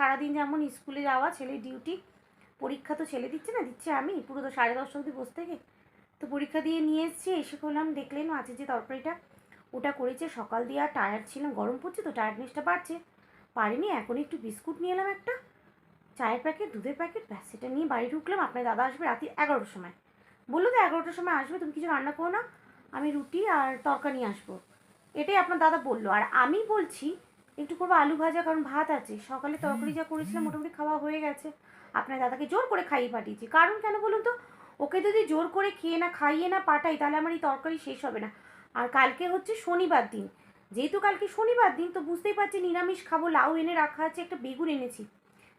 সারাদিন যেমন স্কুলে যাওয়া ছেলে ডিউটি পরীক্ষা তো ছেলে দিচ্ছে না, দিচ্ছে আমি, পুরো তো সাড়ে দশটা অবধি বসে থেকে। তো পরীক্ষা দিয়ে নিয়ে এসেছি, এসে করলাম দেখলেন মাছের যে তরকারিটা, ওটা করেছে, সকাল দিয়ে আর টায়ার্ড ছিলাম গরম পড়ছে তো টায়ার্ডনেসটা বাড়ছে। পারিনি, এখন একটু বিস্কুট নিয়ে এলাম একটা, চায়ের প্যাকেট দুধের প্যাকেট ব্যাস সেটা নিয়ে বাড়ি ঢুকলাম, আপনার দাদা আসবে রাতে এগারোটার সময়। বলল, তো এগারোটার সময় আসবে, তুমি কিছু রান্না করো না, আমি রুটি আর তরকা নিয়ে আসব। এটাই আপনার দাদা বলল, আর আমি বলছি একটু করব আলু ভাজা কারণ ভাত আছে। সকালে তরকারি যা করেছিলাম মোটামুটি খাওয়া হয়ে গেছে। আপনার দাদাকে জোর করে খাইয়ে পাঠিয়েছি। কারণ কেন বলুন তো ওকে যদি জোর করে খেয়ে না খাইয়ে না পাঠাই তাহলে আমার এই তরকারি শেষ হবে না। আর কালকে হচ্ছে শনিবার দিন। যেহেতু কালকে শনিবার দিন তো বুঝতেই পারছি নিরামিষ খাব লাউ এনে রাখা আছে একটা বেগুন এনেছি।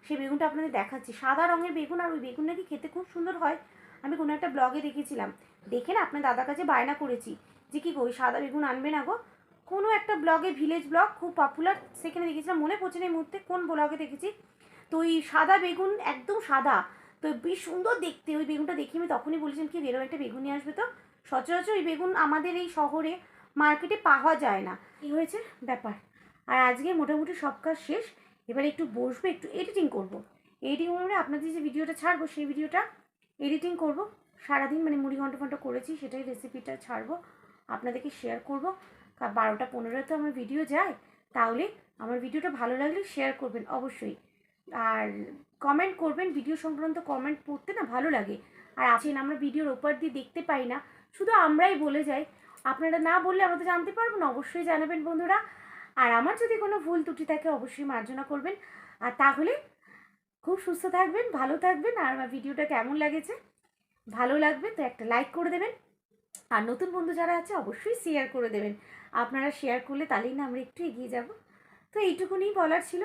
সেই বেগুনটা আপনাদের দেখাচ্ছি। সাদা রঙের বেগুন আর ওই বেগুন নাকি খেতে খুব সুন্দর হয়। আমি কোনো একটা ব্লগে দেখেছিলাম। দেখে না আপনার দাদার কাছে বায়না করেছি। যে কী গো সাদা বেগুন আনবে না গো? কোনো একটা ব্লগে ভিলেজ ব্লগ খুব পপুলার সেখানে দেখেছিলাম, মনে পড়ছে না এই মুহূর্তে কোন ব্লগে দেখেছি। তো ওই সাদা বেগুন, একদম সাদা, তো বেশ সুন্দর দেখতে, ওই বেগুনটা দেখি আমি তখনই বলেছিলাম কি এরকম একটা বেগুন নিয়ে আসবে তো। সচরাচর ওই বেগুন আমাদের এই শহরে মার্কেটে পাওয়া যায় না। কি হয়েছে? ব্যাপার। আর আজকে মোটামুটি সব কাজ শেষ। এবার একটু বসবো, একটু এডিটিং করব। এডিটিং মানে আপনাদের যে ভিডিওটা ছাড়বো, সেই ভিডিওটা এডিটিং করব। সারাদিন মানে মুড়ি ঘণ্টা ঘণ্টা করেছি, সেটাই রেসিপিটা ছাড়বো, আপনাদেরকে শেয়ার করব। বারোটা পনেরোয় তো আমার ভিডিও যায়, তাহলে আমার ভিডিওটা ভালো লাগলে শেয়ার করবেন অবশ্যই। আর কমেন্ট করবেন ভিডিও সংক্রান্ত কমেন্ট পড়তে না ভালো লাগে। আর আছেন আমরা ভিডিওর ওপর দিয়ে দেখতে পাই না, শুধু আমরাই বলে যাই। আপনারা না বললে আমরা তো জানতে পারব না, অবশ্যই জানাবেন বন্ধুরা। আর আমার যদি কোনো ভুল ত্রুটি থাকে, অবশ্যই মার্জনা করবেন। আর তাহলে খুব সুস্থ থাকবেন, ভালো থাকবেন। আর আমার ভিডিওটা কেমন লাগেছে, ভালো লাগবে, তো একটা লাইক করে দেবেন। আর নতুন বন্ধু যারা আছে, অবশ্যই শেয়ার করে দেবেন। আপনারা শেয়ার করলে তাহলেই না আমরা একটু এগিয়ে যাব। তো এইটুকুনি বলার ছিল।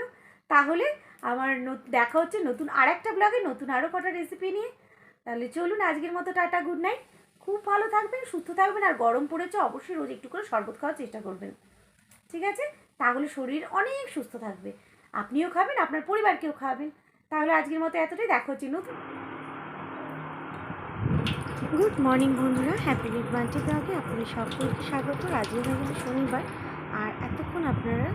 তাহলে আমার দেখা হচ্ছে নতুন আর একটা ব্লগে নতুন আরও কটা রেসিপি নিয়ে। তাহলে চলুন আজকের মতো টাটা গুড নাইট খুব ভালো থাকবেন, সুস্থ থাকবেন, আর গরম পড়েছে, অবশ্যই রোজ একটু করে শরবত খাওয়ার চেষ্টা করবেন। ঠিক আছে? তাহলে শরীর অনেক সুস্থ থাকবে। আপনিও খাবেন, আপনার পরিবারকেও খাওয়াবেন তাহলে আজকের মতো এতটাই, দেখা হচ্ছে নতুন গুড মর্নিং বন্ধুরা। হ্যাপি লিভ বান্টি ব্লগে আপনাদের সকলকে স্বাগত। আজকে হয়ে শনিবার। আর এতক্ষণ আপনারা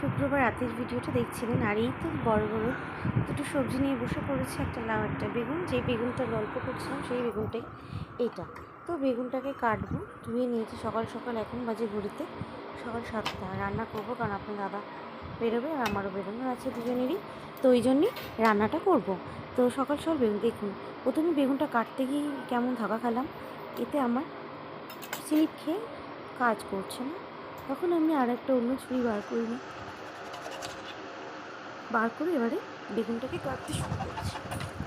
শুক্রবার রাতের ভিডিওটা দেখছিলেন। আর এই তো বড় বড় দুটো সবজি নিয়ে বসে পড়েছে। একটা লাউ, একটা বেগুন। যে বেগুনটা গল্প করছিলাম, সেই বেগুনটাই এইটা। তো বেগুনটাকে কাটবো, ধুয়ে নিয়েছি সকাল সকাল। এখন বাজে ঘড়িতে সকাল সাতটা। রান্না করব, কারণ আপনার দাদা বেরোবে আর আমারও বেরোনোর আছে দুজনেরই। তো ওই জন্যই রান্নাটা করব। তো সকাল সকাল বেগুন, দেখুন, প্রথমে বেগুনটা কাটতে গিয়ে কেমন থাকা খেলাম। এতে আমার স্লিপ খেয়ে কাজ করছে না। তখন আমি আর একটা অন্য ছুরি বার করি না। বার করে এবারে বেগুনটাকে কাটতে শুরু করছি।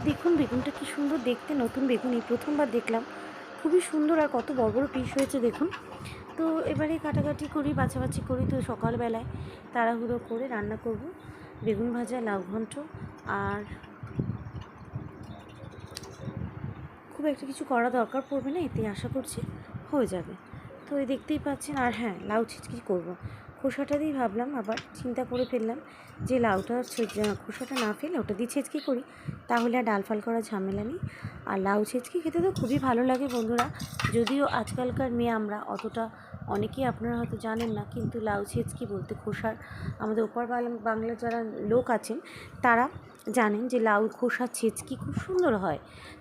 দেখুন বেগুনটা কি সুন্দর দেখতে, নতুন বেগুন, এই প্রথমবার দেখলাম। খুবই সুন্দর আর কত বড় বড় পিস হয়েছে, দেখুন। তো এবারে কাটাকাটি করি, বাছাবাছি করি তো সকালবেলায় তাড়াহুড়ো করে রান্না করব। বেগুন ভাজা, লাউ ঘণ্ট আর খুব একটা কিছু করা দরকার পড়বে না এতে আশা করছি হয়ে যাবে। তো দেখতেই পাচ্ছেন, আর হ্যাঁ লাউ ছিচকি করব। খোসাটা দিয়ে ভাবলাম, আবার চিন্তা করে ফেললাম যে লাউটা খোসাটা না ফেলে ওটা দিয়ে ছেঁচকি করি। তাহলে আর ডাল ফাল করা ঝামেলা নেই। আর লাউ ছেঁচকি খেতে তো খুবই ভালো লাগে বন্ধুরা। যদিও আজকালকার মেয়ে আমরা অতটা অনেকেই আপনারা হয়তো জানেন না, কিন্তু লাউ ছেঁচকি বলতে খোসার আমাদের ওপার বাংলা বাংলার যারা লোক আছেন, তারা জানেন যে লাউ, খোসা, ছেচকি খুব সুন্দর হয়।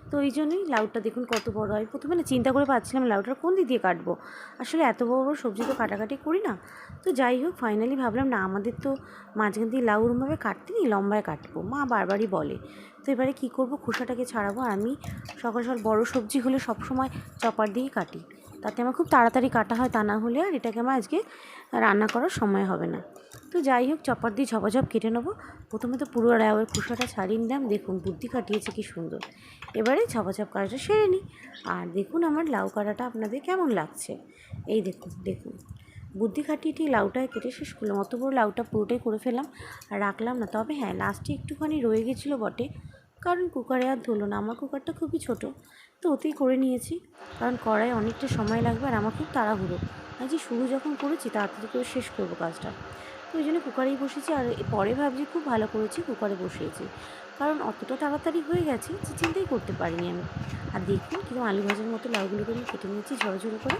তো এই জন্যই লাউটা দেখুন কত বড় হয়। প্রথমে না চিন্তা করে পাচ্ছিলাম লাউটা কোন দিক দিয়ে কাটবো। আসলে এত বড় বড় সবজি তো কাটাকাটি করি না। তো যাই হোক ফাইনালি ভাবলাম, না, আমাদের তো মাঝখান দিয়ে লাউ ওরমভাবে কাটতে নেই, লম্বায় কাটবো। মা বারবারই বলে, তো এবারে কী করব? খোসাটাকে ছাড়াবো আর আমি সকাল সকাল বড় সবজি হলে সবসময় চপার দিয়েই কাটি। তাতে আমার খুব তাড়াতাড়ি কাটা হয়, তা না হলে আর এটাকে আমার আজকে রান্না করার সময় হবে না। তো যাই হোক, চপার দিয়ে ঝপাঝপ কেটে নেব। প্রথমে তো পুরো লাউয়ের খোসাটা ছাড়িয়ে নিলাম। দেখুন, বুদ্ধি কাটিয়েছে কি সুন্দর। এবারে ঝপাঝপ কাটাটা সেরে নিই। আর দেখুন, আমার লাউ কাটাটা আপনাদের কেমন লাগছে। এই দেখুন দেখুন। বুদ্ধি খাটিয়ে ঠিক লাউটায় কেটে শেষ করলাম। অত বড় লাউটা পুরোটাই করে ফেলাম আর রাখলাম না। তবে হ্যাঁ লাস্টে একটুখানি রয়ে গেছিল বটে। কারণ কুকারে আর ধরলো না। আমার কুকারটা খুবই ছোট। তো ওতেই করে নিয়েছি। কারণ কড়াই অনেকটা সময় লাগবে আর আমার খুব তাড়াহুড়ো আজ শুরু যখন করেছি, তাড়াতাড়ি করে শেষ করব কাজটা। ওই জন্য কুকারেই বসেছি আর পরে ভাবছি খুব ভালো করেছি কুকারে বসিয়েছি। কারণ অতটা তাড়াতাড়ি হয়ে গেছে যে চিন্তাই করতে পারিনি আমি। আর দেখুন কীরকম আলু ভাজার মতো লাউগুলোকে আমি কেটে নিয়েছি ঝড় করে।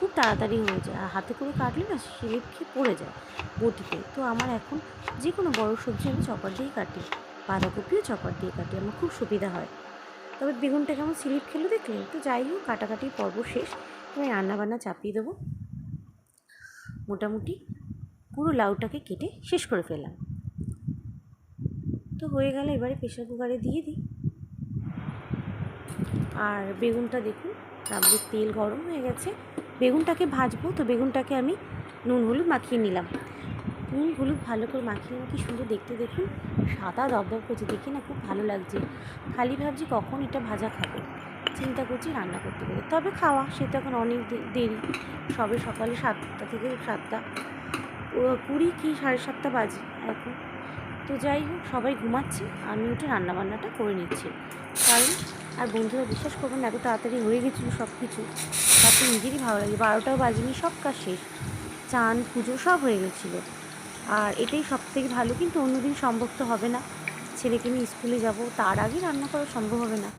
খুব তাড়াতাড়ি হয়ে যায়। আর হাতে করে কাটলে না স্লিপ খেয়ে পড়ে যায় বটিতে। তো আমার এখন যে কোনো বড় সবজি আমি চপার দিয়েই কাটি। বাঁধাকপিও চপার দিয়ে কাটি। আমার খুব সুবিধা হয়। তবে বেগুনটা কেমন স্লিপ খেলো দেখলেন তো যাই হোক, কাটাকাটির পর্ব শেষ। আমি রান্নাবান্না চাপিয়ে দেবো। মোটামুটি পুরো লাউটাকে কেটে শেষ করে ফেললাম। তো হয়ে গেল এবারে প্রেশার কুকারে দিয়ে দিই। আর বেগুনটা দেখুন তারপরে তেল গরম হয়ে গেছে। বেগুনটাকে ভাজবো, তো বেগুনটাকে আমি নুন হলুদ মাখিয়ে নিলাম। নুন হলুদ ভালো করে মাখিয়ে কি সুন্দর দেখতে দেখুন। সাদা দবদব করছে, দেখি না খুব ভালো লাগছে। খালি ভাবছি কখন এটা ভাজা খাব। চিন্তা করছি রান্না করতে করতে। তবে খাওয়া, সে তো এখন অনেক দেরি। সবে সকালে সাতটা থেকে সাতটা। কুড়ি কি সাড়ে সাতটা বাজে এখন তো যাই হোক সবাই ঘুমাচ্ছে আমি উঠে রান্নাবান্নাটা করে নিচ্ছি। কারণ আর বন্ধুরা বিশ্বাস করবেন না, এত তাড়াতাড়ি হয়ে গেছিল সব কিছু তাতে নিজেরই ভালো লাগে বারোটাও বাজেনি সব কাজ শেষ। চান পুজো সব হয়ে গেছিল। আর এটাই সব থেকে ভালো কিন্তু অন্যদিন সম্ভব তো হবে না। ছেলেকে নিয়ে স্কুলে যাব তার আগে রান্না করা সম্ভব হবে না।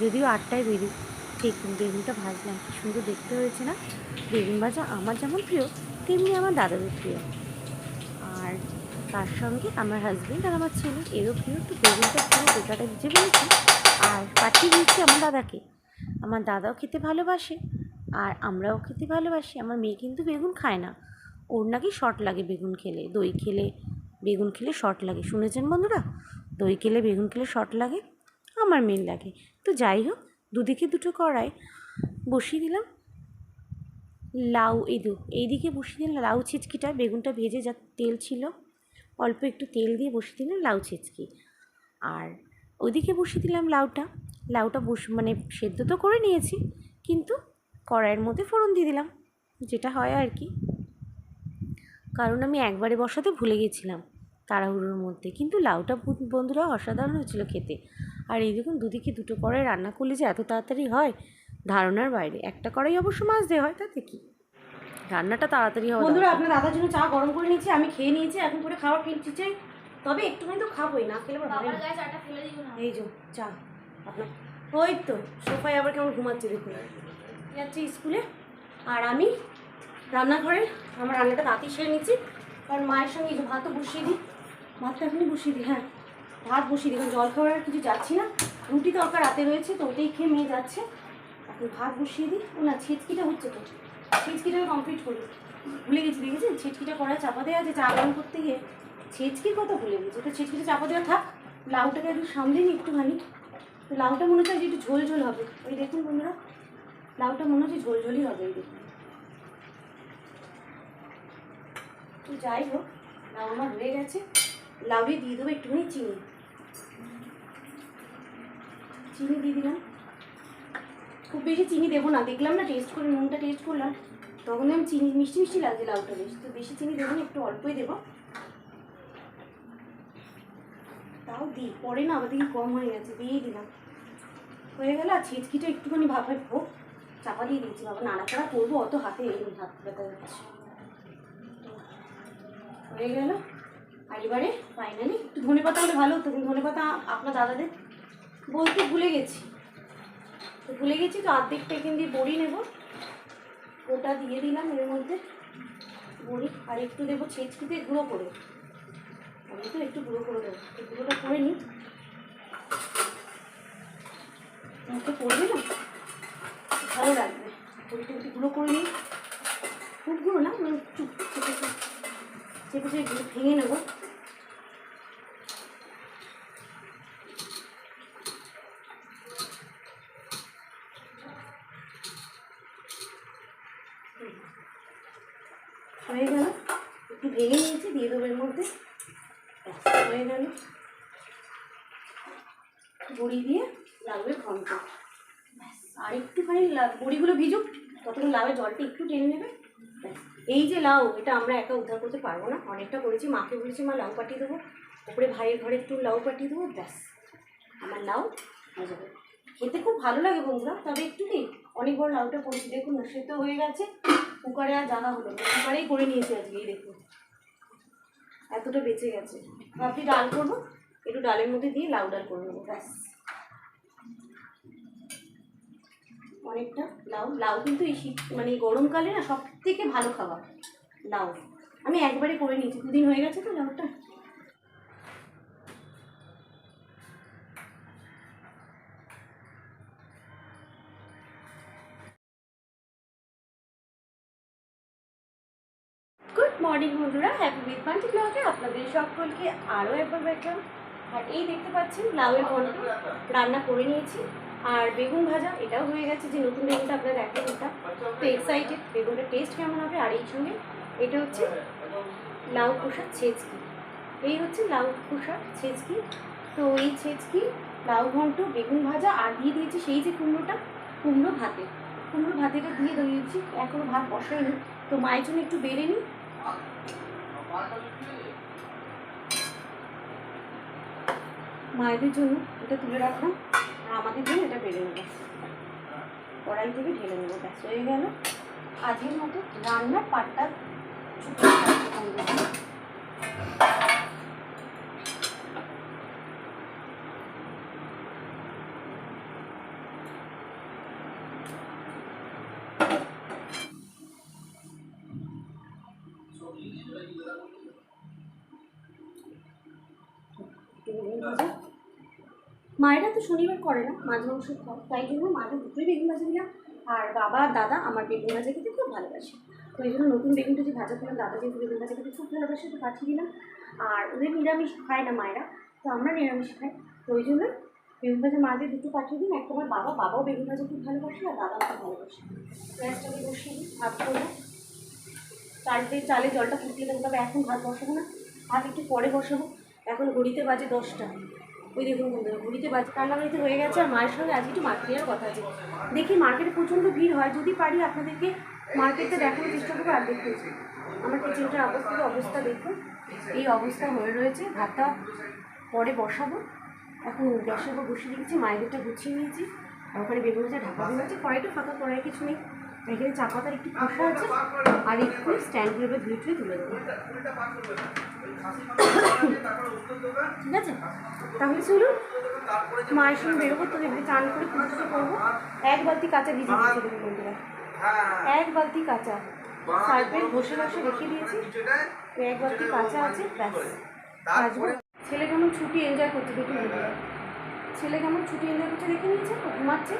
যদিও আটটায় বেরিয়ে ঠিক বেগুনটা ভাজলাম কি সুন্দর দেখতে হয়েছে না? বেগুন ভাজা আমার যেমন প্রিয় তেমনি আমার দাদাদের প্রিয়। আর তার সঙ্গে আমার হাজব্যান্ড আর আমার ছেলে এরও প্রিয়। তো বেগুনটা পুরো গোটাটা ভিজে ফেলেছি আর পাঠিয়ে দিয়েছি আমার দাদাকে। আমার দাদাও খেতে ভালোবাসে আর আমরাও খেতে ভালোবাসি। আমার মেয়ে কিন্তু বেগুন খায় না। ওর নাকি শর্ট লাগে বেগুন খেলে। দই খেলে বেগুন খেলে শর্ট লাগে। শুনেছেন বন্ধুরা? দই খেলে বেগুন খেলে শর্ট লাগে। আমার মেয়ের লাগে। তো যাই হোক, দুদিকে দুটো কড়াই বসিয়ে দিলাম। লাউ, এই দু, এইদিকে বসিয়ে দিলাম লাউ ছিচকিটা, বেগুনটা ভেজে যা তেল ছিল, অল্প একটু তেল দিয়ে বসিয়ে দিলাম লাউ ছিচকি। আর ওইদিকে বসিয়ে দিলাম লাউটা লাউটা বস মানে সেদ্ধ তো করে নিয়েছি, কিন্তু কড়াইয়ের মধ্যে ফোড়ন দিয়ে দিলাম, যেটা হয় আর কি। কারণ আমি একবারে বসাতে ভুলে গেছিলাম তাড়াহুড়োর মধ্যে, কিন্তু লাউটা বন্ধুরা অসাধারণ হয়েছিল খেতে। আর এই দেখুন দুদিকে দুটো কড়াই রান্না করলে যে এত তাড়াতাড়ি হয় ধারণার বাইরে। একটা কড়াই অবশ্য মাছ দেওয়া হয় তাতে কি? রান্নাটা তাড়াতাড়ি হবে বন্ধুরা আপনার দাদার জন্য চা গরম করে নিয়েছি আমি খেয়ে নিয়েছি এখন করে খাওয়ার কিনছি চাই। তবে একটুখানি তো খাবোই না খেলে আবার বাবার গায়ে চাটা ফেলে দিও না। এই যে চা আপনার। ওই তো সোফায় আবার কেমন ঘুমাচ্ছে দেখুন। যাচ্ছে স্কুলে আর আমি রান্নাঘরে আমার রান্নাটা তাঁতি সেরে নিচ্ছি। কারণ মায়ের সঙ্গে এই যে ভাতও বসিয়ে দিই। ভাতটা এখনই বসিয়ে দিই হ্যাঁ ভাত বসিয়ে দিই কারণ জল খাওয়ার আর কিছু যাচ্ছি না। রুটি তরকার রাতে রয়েছে তো ওইটাই খেয়ে মেয়ে যাচ্ছে। এখন ভাত বসিয়ে দিই ও না, ছিচকিটা হচ্ছে তো ছিচকিটা কমপ্লিট করি ভুলে গেছি দেখেছেন ছিচকিটা কড়াই চাপা দেওয়া আছে, চা গরম করতে গিয়ে। ছিচকির কথা ভুলে গেছি। তো ছিচকিটা চাপা দেওয়া থাক। লাউটাকে একটু সামলে নিই একটুখানি। তো লাউটা মনে হচ্ছে একটু ঝোল ঝোল হবে। ওই দেখুন বন্ধুরা, লাউটা মনে হচ্ছে ঝোল ঝোলই হবে এই দেখুন। তো যাই হোক, লাউ আমার হয়ে গেছে। লাউয়ে দিয়ে দেবো একটুখানি চিনি। চিনি দিয়ে দিলাম। খুব বেশি চিনি দেবো না। দেখলাম না টেস্ট করে নুনটা টেস্ট করলাম। তখন আমি চিনি, মিষ্টি মিষ্টি লাগছে লাউটা বেশ। তো বেশি চিনি দেবো না, একটু অল্পই দেবো। তাও দিই। পরে না আমাদের কম হয়ে গেছে, দিয়েই দিলাম। হয়ে গেল, আর ছিচকিটা একটুখানি ভাবে হোক চাপা দিয়ে দিয়েছি, বাবা। নাড়াচাড়া করব, অত হাতে হাত ব্যথা যাচ্ছে হয়ে গেল। আর এবারে ফাইনালি একটু ধনে পাতা হলে ভালো হতো, কিন্তু ধনে পাতা আপনার দাদাদের বলতে ভুলে গেছি। ভুলে গেছি তো অর্ধেকটা এখান দিয়ে বড়ি নেব। ওটা দিয়ে দিলাম এর মধ্যে বড়ি, আর একটু দেবো ছেচকিতে গুঁড়ো করে। আমি তো একটু গুঁড়ো করে দেবো গুঁড়োটা করে নিই। মুখে পড়বে না? ভালো লাগবে। বড়িটা একটু গুঁড়ো করে নিই। খুব গুঁড়ো না মানে চেপে চেপে চেপে চেপে ভেঙে নেব। হয়ে গেল। একটু ভেঙে নিয়েছি, দিয়ে দেবো এর মধ্যে। হয়ে গেল। বড়ি দিয়ে লাগবে ঘন্ট। আর একটুখানি বড়িগুলো ভিজুক, ততক্ষণ লাউয়ের জলটা একটু টেনে নেবে। এই যে লাউ, এটা আমরা একা উদ্ধার করতে পারব না। অনেকটা করেছি, মাকে বলেছি, মা, লাউ পাঠিয়ে দেবো। ওপরে ভাইয়ের ঘরে একটু লাউ পাঠিয়ে দেবো, ব্যাস। আমার লাউ হয়ে যাবে। খেতে খুব ভালো লাগে বন্ধুরা, তবে একটু কি অনেক বড় লাউটা করেছি দেখুন না সেদ্ধ হয়ে গেছে। কুকারে আর জানা হলো না, কুকারেই করে নিয়েছি আজকে, এই দেখুন। এতটা বেঁচে গেছে। ভাবছি ডাল করব একটু ডালের মধ্যে দিয়ে লাউ ডাল করে নেব ব্যাস। অনেকটা লাউ লাউ কিন্তু এই শীত মানে গরমকালে না সব থেকে ভালো খাবার, লাউ। আমি একবারে করে নিয়েছি, দুদিন হয়ে গেছে তো লাউটা। গুড মর্নিং বন্ধুরা হ্যাপি বিপান্টি ব্লগে আপনাদের সকলকে আরও একবার ওয়েলকাম আর এই দেখতে পাচ্ছেন, লাউয়ের ঘন্ট রান্না করে নিয়েছি। আর বেগুন ভাজা, এটাও হয়ে গেছে যে নতুন বেগুনটা আপনারা দেখেন ওটা তো এক্সাইটেড বেগুনটা টেস্ট কেমন হবে, আর এই সঙ্গে এটা হচ্ছে লাউ খোসার ছেচকি। এই হচ্ছে লাউ খোসার ছেচকি। তো এই ছেচকি, লাউ ঘন্ট বেগুন ভাজা, আর দিয়ে দিয়েছি সেই যে কুমড়োটা, কুমড়ো ভাতে। কুমড়ো ভাতেটা দিয়ে দিয়েছি এখনও ভাত বসাইনি। তো মায়ের জন্য একটু বেড়ে নিই। মায়েদের জন্য এটা তুলে রাখলাম আর আমাদের জন্য এটা বেড়ে নেব। কড়াই থেকে ঢেলে নেব, ব্যাস, হয়ে গেল। আজকের মতো রান্নার পাটটা ছুটি মায়েরা তো শনিবার করে না মাছ মাংস খায় তাই জন্য মায়ের দুটোই বেগুন ভাজা দিলাম। আর বাবা, দাদা আমার বেগুন ভাজা খেতে খুব ভালোবাসে। তো এই জন্য নতুন বেগুনটা যে ভাজা করলাম দাদা যেহেতু বেগুন ভাজা খেতে খুব ভালোবাসে, তো পাঠিয়ে দিলাম। আর ওদের নিরামিষ খায় না মায়েরা, তো আমরা নিরামিষ খাই। তো ওই জন্য বেগুন ভাজা মাদের দুটো পাঠিয়ে দিন একটা আমার বাবা, বাবাও বেগুন ভাজা খুব ভালোবাসে আর দাদাও খুব ভালোবাসে। গ্যাসটাকে বসিয়ে দিই, ভাত করব চালতে, চালে জলটা ফুটিয়ে দেবো, তবে এখন ভাত বসাবো না। ভাত একটু পরে বসাবো। এখন ঘড়িতে বাজে দশটা। ওই দেখুন বন্ধুরা, ঘড়িতে বাজে রান্নাবাড়িতে হয়ে গেছে, আর মায়ের সঙ্গে আজকে একটু মার্কেটে যাওয়ার কথা আছে। দেখি মার্কেটে প্রচণ্ড ভিড় হয়, যদি পারি আপনাদেরকে মার্কেটে দেখানোর চেষ্টা করব, আর দেখুন আমার কিচেনটার অবস্থা অবস্থা দেখুন। এই অবস্থা হয়ে রয়েছে, ভাতটা পরে বসাবো। এখন গ্যাসের উপর বসিয়ে রেখেছি মায়েদেরটা গুছিয়ে নিয়েছি। আর ওখানে বেগুন ভাজা, ঢাকা হয়ে আছে কড়াইটা ফাঁকা কড়াই কিছু নেই। এখানে চা পাতার একটু খোসা আছে, আর একটু স্ট্যান্ডগুলো ধুয়ে ধুয়ে তুলে দেবো। ঠিক আছে? তাহলে চলুন। মায়ের সঙ্গে বেরোবো তো এবারে চান করে পুজোটা করব। এক বালতি কাঁচা ভিজে এক বালতি কাঁচা। সার্ফের ঘষে ঘষে রেখে দিয়েছি। এক বালতি কাঁচা আছে ছেলে কেমন ছুটি এনজয় করছে দেখে ছেলে কেমন ছুটি এনজয় করছে দেখে নিয়েছে? ঘুমাচ্ছে।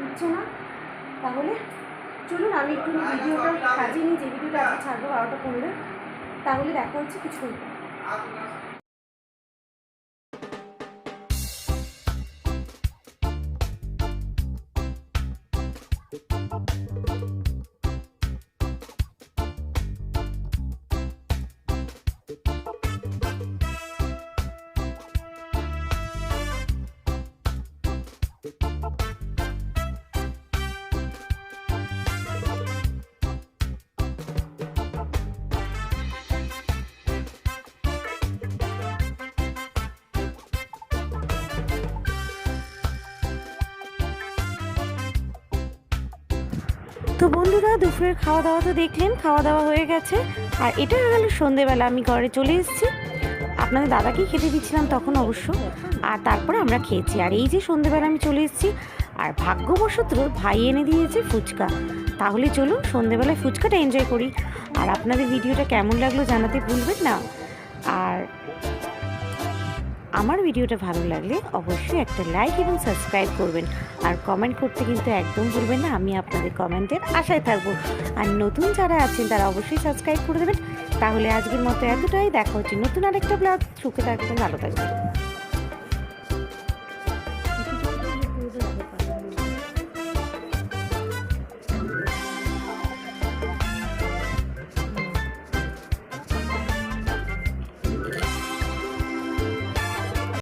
উঠছে না। তাহলে চলুন, আমি একটু ভিডিওটা সাজিয়ে নিই। যে ভিডিওটা আজকে ছাড়বো বারোটা পনেরো। তাহলে দেখা হচ্ছে কিছুক্ষণ Thank you. তো বন্ধুরা, দুপুরের খাওয়া দাওয়া তো দেখলেন খাওয়া দাওয়া হয়ে গেছে। আর এটা হয়ে গেল সন্ধেবেলা, আমি ঘরে চলে এসেছি। আপনাদের দাদাকেই খেতে দিচ্ছিলাম তখন অবশ্য। আর তারপরে আমরা খেয়েছি। আর এই যে সন্ধেবেলা আমি চলে এসেছি, আর ভাগ্যবশত ভাই এনে দিয়েছে ফুচকা। তাহলে চলুন, সন্ধেবেলায় ফুচকাটা এনজয় করি। আর আপনাদের ভিডিওটা কেমন লাগল জানাতে ভুলবেন না। আর আমার ভিডিওটা ভালো লাগলে অবশ্যই একটা লাইক এবং সাবস্ক্রাইব করবেন। আর কমেন্ট করতে কিন্তু একদম ভুলবেন না, আমি আপনাদের কমেন্টের আশায় থাকব। আর নতুন যারা আছেন, তারা অবশ্যই সাবস্ক্রাইব করে দেবেন। তাহলে আজকের মতো এতটাই, দেখা হচ্ছে নতুন আরেকটা ব্লগ সুখে থাকবেন, ভালো থাকবেন।